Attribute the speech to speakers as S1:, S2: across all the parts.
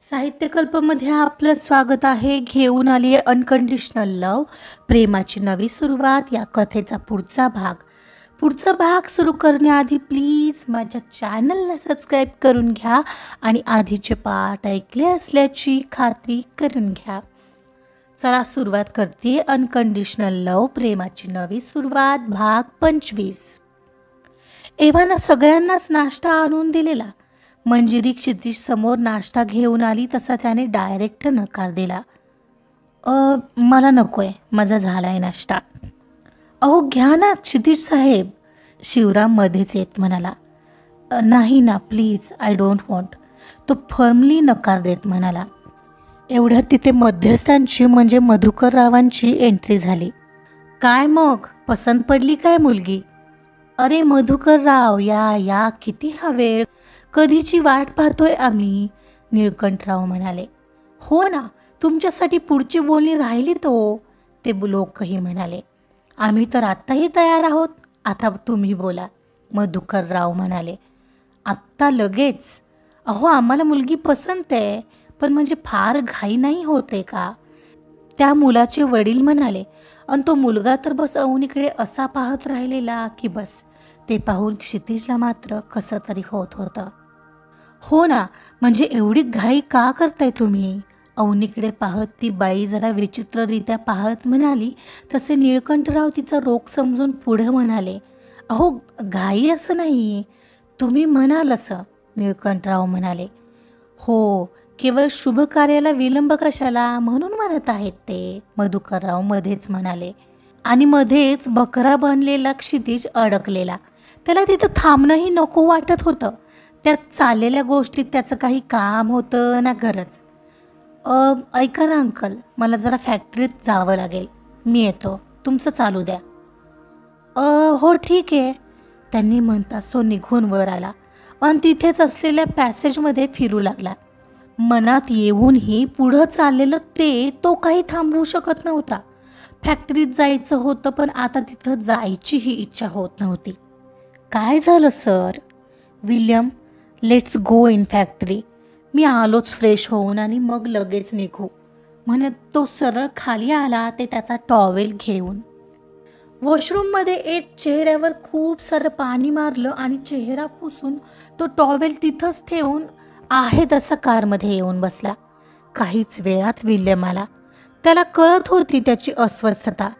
S1: साहित्यकल्पमध्ये आपलं स्वागत आहे. घेऊन आली आहे अनकंडिशनल लव प्रेमाची नवी सुरुवात या कथेचा पुढचा भाग. पुढचा भाग सुरू करण्याआधी प्लीज माझ्या चॅनलला सबस्क्राईब करून घ्या आणि आधीचे पाठ ऐकले असल्याची खात्री करून घ्या. चला सुरुवात करते. अनकंडिशनल लव प्रेमाची नवी सुरुवात भाग पंचवीस. एव्हाना सगळ्यांनाच नाश्ता आणून दिलेला. मंजिरी क्षितिज समोर नाश्ता घेऊन आली तसा त्याने डायरेक्ट नकार दिला. अ मला नकोय माझा झालाय नाश्ता. अहो घ्या ना क्षितिज साहेब. शिवराम मध्येच येत म्हणाला. नाही ना प्लीज आय डोंट वॉन्ट. तो फर्मली नकार देत म्हणाला. एवढ्यात तिथे मध्यस्थांची म्हणजे मधुकर रावांची एंट्री झाली. काय मग? पसंत पडली काय मुलगी? अरे मधुकर राव या या किती हा वेळ कधीची वाट पाहतोय आम्ही? निळकंठराव म्हणाले. हो ना तुमच्यासाठी पुढची बोलणी राहिली तो. ते लोकही म्हणाले. आम्ही तर आत्ताही तयार आहोत. आता तुम्ही बोला. मधुकरराव म्हणाले. आत्ता लगेच? अहो आम्हाला मुलगी पसंत आहे पण म्हणजे फार घाई नाही होते का? त्या मुलाचे वडील म्हणाले आणि तो मुलगा तर बस अवनीकडे असा पाहत राहिलेला की बस. ते पाहून क्षितिजला मात्र कसं तरी होत होतं. हो ना म्हणजे एवढी घाई का करताय तुम्ही? अवनीकडे पाहत ती बाई जरा विचित्ररित्या पाहत म्हणाली तसे निळकंठराव तिचा रोग समजून पुढे म्हणाले अहो घाई असं नाही तुम्ही म्हणाल असं निळकंठराव म्हणाले. हो केवळ शुभ कार्याला विलंब कशाला? म्हणून म्हणत आहेत ते मधुकरराव मध्येच म्हणाले. आणि मध्येच बकरा बनलेला क्षितिज अडकलेला. त्याला तिथं थांबणंही नको वाटत होतं. त्या चाललेल्या गोष्टीत त्याचं काही काम होतं ना गरज? ऐका ना अंकल मला जरा फॅक्टरीत जावं लागेल. मी येतो. तुमचं चालू द्या. अ, हो ठीक आहे. त्यांनी म्हणता तो निघून वर आला. आणि तिथेच असलेल्या पॅसेजमध्ये फिरू लागला. मनात येऊनही पुढं चाललेलं ते तो काही थांबवू शकत नव्हता. फॅक्टरीत जायचं होतं पण आता तिथं जायचीही इच्छा होत नव्हती. काय झालं sir? William let's go in factory मी आलोच फ्रेश होऊन आणि मग लगेच निघू. म्हणत तो सरळ खाली आला ते त्याचा टॉवेल घेऊन. वॉशरूममध्ये एक चेहऱ्यावर खूप सारं पाणी मारलं आणि चेहरा पुसून तो टॉवेल तिथंच ठेवून आहे तसा कारमध्ये येऊन बसला. काहीच वेळात विल्यम आला त्याला कळत होती त्याची अस्वस्थता.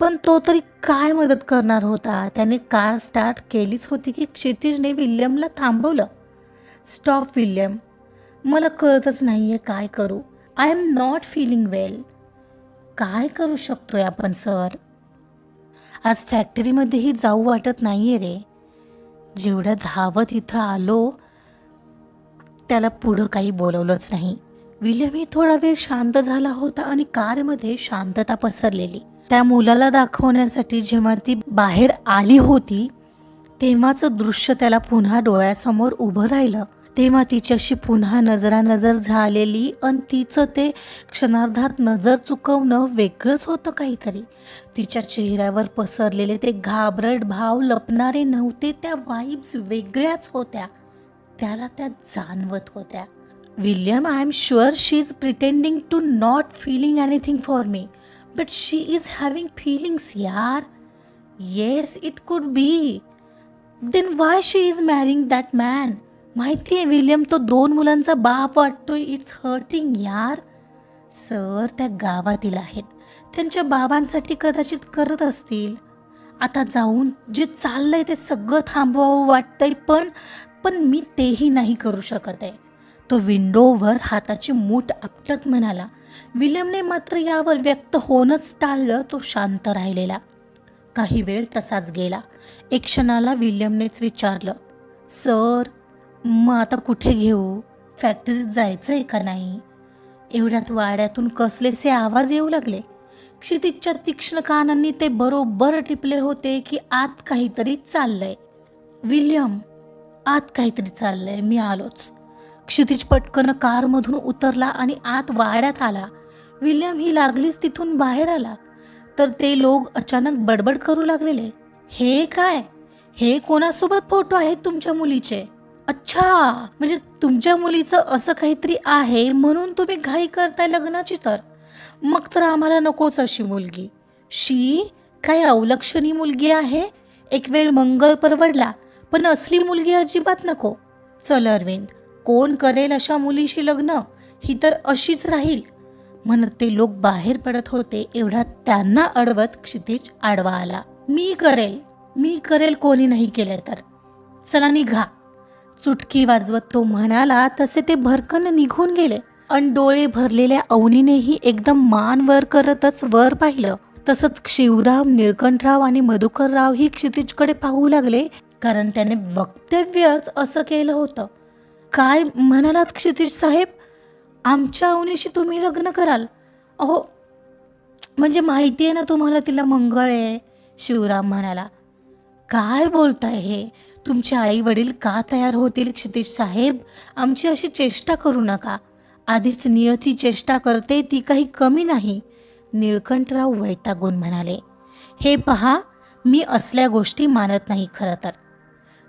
S1: पण तो तरी काय मदत करणार होता? त्याने कार स्टार्ट केलीच होती की क्षितिजने विल्यमला थांबवलं. स्टॉप विल्यम मला कळतच नाही आहे काय करू. I am not feeling well काय करू शकतो आहे आपण सर आज फॅक्टरीमध्येही जाऊ वाटत नाही आहे रे. जेवढं धावत इथं आलो त्याला पुढं काही बोलवलंच नाही. विल्यमही थोडा वेळ शांत झाला होता आणि कारमध्ये शांतता पसरलेली. त्या मुलाला दाखवण्यासाठी जेव्हा ती बाहेर आली होती तेव्हाचं दृश्य त्याला पुन्हा डोळ्यासमोर उभं राहिलं. तेव्हा तिच्याशी पुन्हा नजरानजर झालेली आणि तिचं ते क्षणार्धात नजर चुकवणं वेगळंच होतं काहीतरी. तिच्या चेहऱ्यावर पसरलेले ते घाबरट भाव लपणारे नव्हते त्या वाईब्स वेगळ्याच होत्या. त्याला त्या जाणवत होत्या. William I am sure she is pretending to not feeling anything for me but she is having feelings यार. Yes it could be then why she is marrying that man माहिती आहे विल्यम तो दोन मुलांचा बाप वाटतोय. इट्स हर्टिंग यार. Sir त्या गावातील आहेत. त्यांच्या बाबांसाठी कदाचित करत असतील. आता जाऊन जे चाललंय ते सगळं थांबवावं वाटतंय पण पण मी तेही नाही करू शकत आहे. तो विंडोवर हाताची मूठ आपटत म्हणाला विल्यमने मात्र यावर व्यक्त होणंच टाळलं तो शांत राहिलेला. काही वेळ तसाच गेला. एक क्षणाला विल्यमनेच विचारलं सर मग आता कुठे घेऊ? फॅक्टरीत जायचं आहे का नाही? एवढ्यात वाड्यातून कसलेसे आवाज येऊ लागले. क्षितिजच्या तीक्ष्ण कानांनी ते बरोबर टिपले होते की आत काहीतरी चाललंय. विल्यम आत काहीतरी चाललंय मी आलोच. क्षितिज पटकन कारमधून उतरला आणि आत वाड्यात आला. विल्यम ही लागलीच तिथून बाहेर आला. तर ते लोक अचानक बडबड करू लागलेले. हे काय? हे कोणासोबत फोटो आहेत तुमच्या मुलीचे? अच्छा! म्हणजे तुमच्या मुलीचं असं काहीतरी आहे म्हणून तुम्ही घाई करताय लग्नाची तर. मग तर आम्हाला नकोच अशी मुलगी. शी काय अवलक्षणी मुलगी आहे? एक वेळ मंगळ परवडला पण असली मुलगी अजिबात नको. चल अरविंद कोण करेल अशा मुलीशी लग्न? ही तर अशीच राहील. म्हणत ते लोक बाहेर पडत होते एवढा त्यांना अडवत क्षितिज आडवा आला. मी करेल मी करेल कोणी नाही केले तर. चला निघा. चुटकी वाजवत तो म्हणाला तसे ते भरकन निघून गेले. अन डोळे भरलेल्या अवनीनेही एकदम मान वर करतच वर पाहिलं. तसंच शिवराम निळकंठराव आणि मधुकरराव ही क्षितिजकडे पाहू लागले कारण त्याने वक्तव्यच असं केलं होतं. काय म्हणालात क्षितिज साहेब? आमच्या अवनीशी तुम्ही लग्न कराल. अहो म्हणजे माहिती आहे ना तुम्हाला तिला मंगळ आहे शिवराम म्हणाला. काय बोलताय हे? तुमचे आई वडील का तयार होतील क्षितिज साहेब? आमची अशी चेष्टा करू नका. आधीच नियती चेष्टा करते ती काही कमी नाही. निळकंठराव वैतागून म्हणाले हे पहा मी असल्या गोष्टी मानत नाही खरं तर.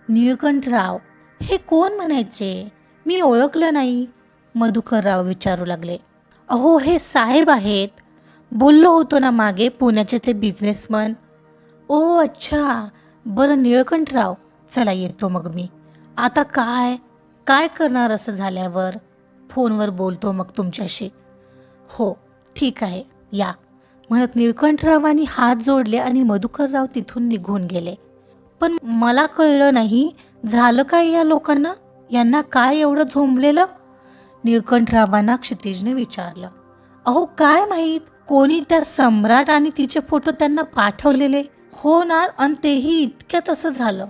S1: निळकंठराव हे कोण म्हणायचे? मी ओळखलं नाही. मधुकरराव विचारू लागले. अहो हे साहेब आहेत. बोललो होतो ना मागे पुण्याचे ते बिझनेसमन ओ अच्छा. बरं निळकंठराव. चला येतो मग मी. आता काय? काय करणार असं झाल्यावर? फोनवर बोलतो मग तुमच्याशी. हो ठीक आहे. या. म्हणत निळकंठरावांनी हात जोडले आणि मधुकरराव तिथून निघून गेले. पण मला कळलं नाही झालं काय या लोकांना? यांना काय एवढं झोंबलेलं? निळकंठरावांना क्षितिजने विचारलं अहो काय माहीत? कोणी त्या सम्राट आणि तिचे फोटो त्यांना पाठवलेले? हो ना आणि तेही इतक्यात असं झालं.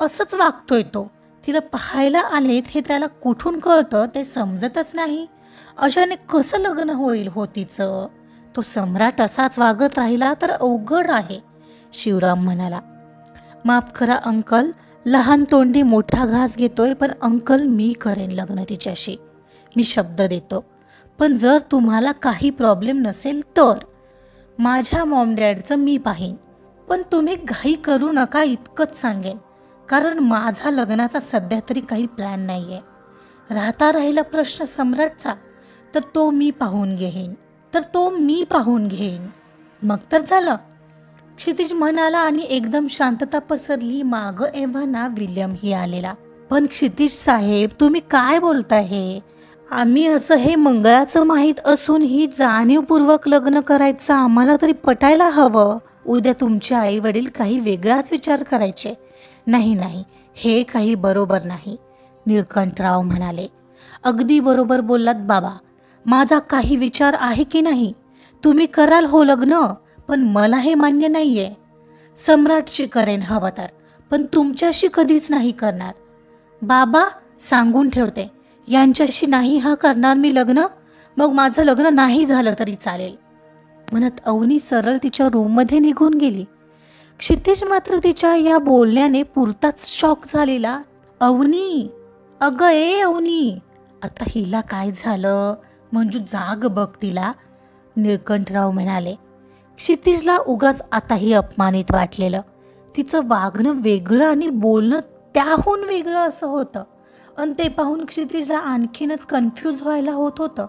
S1: असंच वागतोय तो. तिला पाहायला आलेत हे त्याला कुठून कळतं ते समजतच नाही. अशाने कसं लग्न होईल हो तिचं? तो सम्राट असाच वागत राहिला तर अवघड आहे. शिवराम म्हणाला माफ करा अंकल लहान तोंडी मोठा घास घेतोय पण अंकल मी करेन लग्न तिच्याशी. मी शब्द देतो. पण जर तुम्हाला काही प्रॉब्लेम नसेल तर. माझ्या मॉम डॅडचं मी पाहीन. पण तुम्ही घाई करू नका इतकंच सांगेन. कारण माझा लग्नाचा सध्या तरी काही प्लॅन नाही आहे राहता राहिला प्रश्न सम्राटचा तर तो मी पाहून घेईन. तर तो मी पाहून घेईन. मग तर झालं. क्षितिज म्हणाला आणि एकदम शांतता पसरली. मागं एव्हाना विल्यमही आलेला. पण क्षितिज साहेब तुम्ही काय बोलताय हे? आम्ही असं हे मंगळाचं माहीत असून ही जाणीवपूर्वक लग्न करायचं आम्हाला तरी पटायला हवं. उद्या तुमचे आई वडील काही वेगळाच विचार करायचे. नाही नाही हे काही बरोबर नाही निळकंठराव म्हणाले. अगदी बरोबर बोललात बाबा. माझा काही विचार आहे की नाही? तुम्ही कराल हो लग्न पण मला हे मान्य नाहीये. सम्राटशी करेन हवं तर पण तुमच्याशी कधीच नाही करणार. बाबा सांगून ठेवते. यांच्याशी नाही हा करणार मी लग्न? मग माझं लग्न नाही झालं तरी चालेल. म्हणत अवनी सरळ तिच्या रूममध्ये निघून गेली. क्षितिज मात्र तिच्या या बोलण्याने पुरताच शॉक झालेला अवनी अगं ए अवनी आता हिला काय झालं? मंजू जाग बघ तिला निळकंठराव म्हणाले. क्षितिजला उगाच आताही अपमानित वाटलेलं. तिचं वागणं वेगळं आणि बोलणं त्याहून वेगळं असं होतं. आणि ते पाहून क्षितिजला आणखीनच कन्फ्यूज व्हायला होत होतं.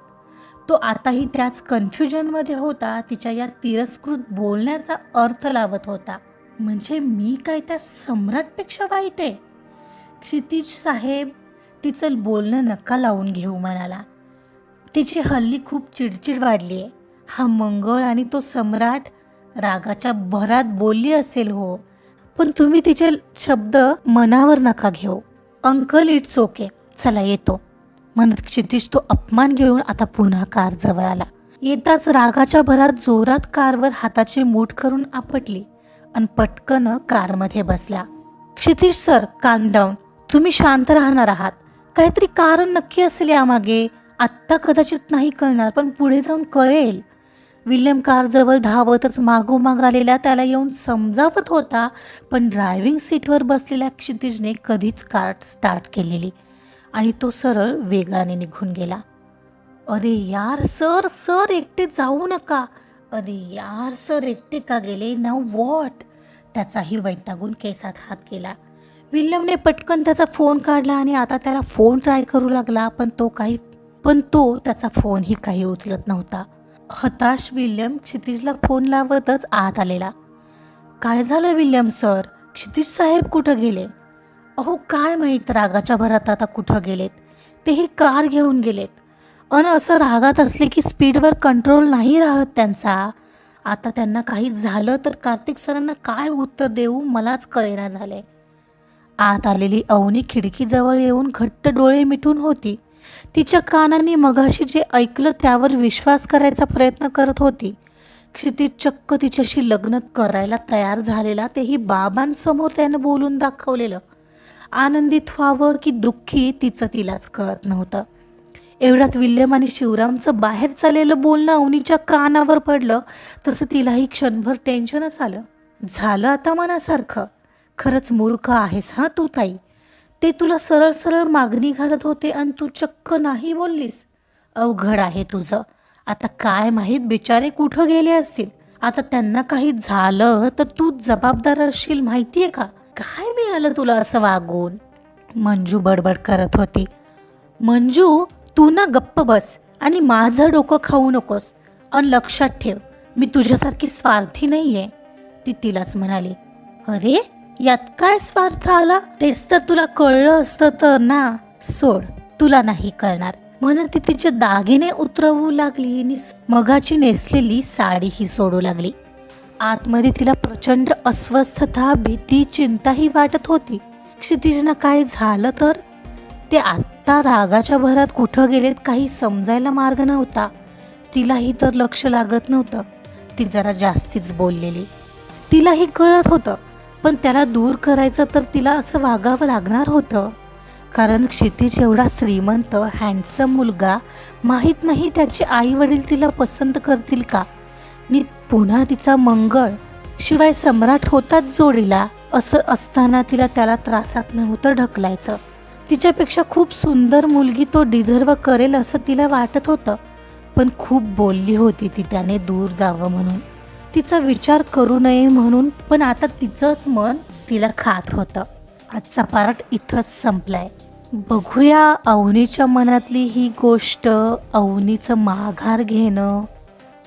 S1: तो आताही त्याच कन्फ्युजनमध्ये होता तिच्या या तिरस्कृत बोलण्याचा अर्थ लावत होता. म्हणजे मी काय त्या सम्राटपेक्षा वाईट आहे? क्षितिज साहेब तिचं बोलणं नका लावून घेऊ म्हणाला तिची हल्ली खूप चिडचिड वाढली आहे. हा मंगळ आणि तो सम्राट रागाच्या भरात बोलली असेल हो पण तुम्ही तिचे शब्द मनावर नका घेऊ. Uncle it's okay. चला येतो. म्हणत क्षितिज तो अपमान घेऊन आता पुन्हा कार जवळ आला. येताच रागाच्या भरात जोरात कारवर हाताची मूठ करून आपटली आणि पटकन कारमध्ये बसला. क्षितिज सर कान डाऊन तुम्ही शांत राहणार आहात. काहीतरी कारण नक्की असेल यामागे. आत्ता कदाचित नाही कळणार पण पुढे जाऊन कळेल. विल्यम कारजवळ धावतच मागोमाग आलेला त्याला येऊन समजावत होता पण ड्रायव्हिंग सीटवर बसलेल्या क्षितिजने कधीच कार स्टार्ट केलेली आणि तो सरळ वेगाने निघून गेला. अरे यार सर सर एकटे जाऊ नका. अरे यार सर एकटे का गेले? नाव वॉट? त्याचाही वैतागून केसात हात केला. विल्यमने पटकन त्याचा फोन काढला आणि आता त्याला फोन ट्राय करू लागला पण तो काही पण तो त्याचा फोनही काही उचलत नव्हता. हताश विल्यम क्षितिजला फोन लावतच आत आलेला. काय झालं विल्यम सर? क्षितिज साहेब कुठं गेले? अहो काय माहीत रागाच्या भरात आता कुठं गेलेत? तेही कार घेऊन गेलेत. अन असं रागात असले की स्पीडवर कंट्रोल नाही राहत त्यांचा. आता त्यांना काही झालं तर कार्तिक सरांना काय उत्तर देऊ मलाच कळेना झाले आत आलेली अवनी खिडकीजवळ येऊन घट्ट डोळे मिटून होती. तिच्या कानांनी मगाशी जे ऐकलं त्यावर विश्वास करायचा प्रयत्न करत होती. क्षितिज चक्क तिच्याशी लग्न करायला तयार झालेला तेही बाबांसमोर त्यानं बोलून दाखवलेलं. आनंदित व्हावं की दुःखी तिचं तिलाच कळत नव्हतं. एवढ्यात विल्यम आणि शिवरामचं बाहेर चाललेलं बोलणं अवनीच्या कानावर पडलं तसं तिलाही क्षणभर टेन्शनच आलं. झालं आता मनासारखं. खरंच मूर्ख आहेस हां तू ताई? ते तुला सरळ सरळ मागणी घालत होते आणि तू चक्क नाही बोललीस. अवघड आहे तुझं. आता काय माहीत बिचारे कुठं गेले असतील. आता त्यांना काही झालं तर तू जबाबदार असशील माहितीये का? काय मिळालं तुला असं वागून? मंजू बडबड करत होती. मंजू तू ना गप्प बस आणि माझं डोकं खाऊ नकोस. अन लक्षात ठेव मी तुझ्यासारखी स्वार्थी नाही आहे ती तिलाच म्हणाली अरे यात काय स्वार्थ आला? तेच तर तुला कळलं असतं तर ना. सोड तुला नाही कळणार. म्हणून ती तिचे दागिने उतरवू लागली. आणि मगाची नेसलेली साडीही सोडू लागली. आतमध्ये तिला प्रचंड अस्वस्थता भीती चिंताही वाटत होती. क्षितिजना काय झालं तर? ते आत्ता रागाच्या भरात कुठं गेलेत काही समजायला मार्ग नव्हता. तिलाही तर लक्ष लागत नव्हतं. ती जरा जास्तीच बोललेली. तिलाही कळत होतं. पण त्याला दूर करायचं तर तिला असं वागावं लागणार होतं. कारण क्षितिज एवढा श्रीमंत हँडसम मुलगा माहीत नाही त्याचे आई वडील तिला पसंत करतील का? नि पुन्हा तिचा मंगळ. शिवाय सम्राट होताच जोडीला असं असताना तिला त्याला त्रासात नव्हतं ढकलायचं. तिच्यापेक्षा खूप सुंदर मुलगी तो डिझर्व करेल असं तिला वाटत होतं. पण खूप बोलली होती ती त्याने दूर जावं म्हणून. तिचा विचार करू नये म्हणून पण आता तिचंच मन तिला खात होतं. आजचा पार्ट इथंच संपलाय. बघूया अवनीच्या मनातली ही गोष्ट अवनीचं माघार घेणं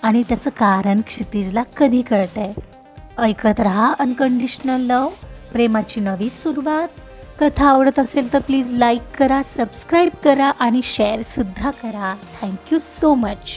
S1: आणि त्याचं कारण क्षितिजला कधी कळतंय. ऐकत राहा अनकंडिशनल लव प्रेमाची नवी सुरुवात. कथा आवडत असेल तर प्लीज लाईक करा सबस्क्राईब करा आणि शेअरसुद्धा करा. Thank you so much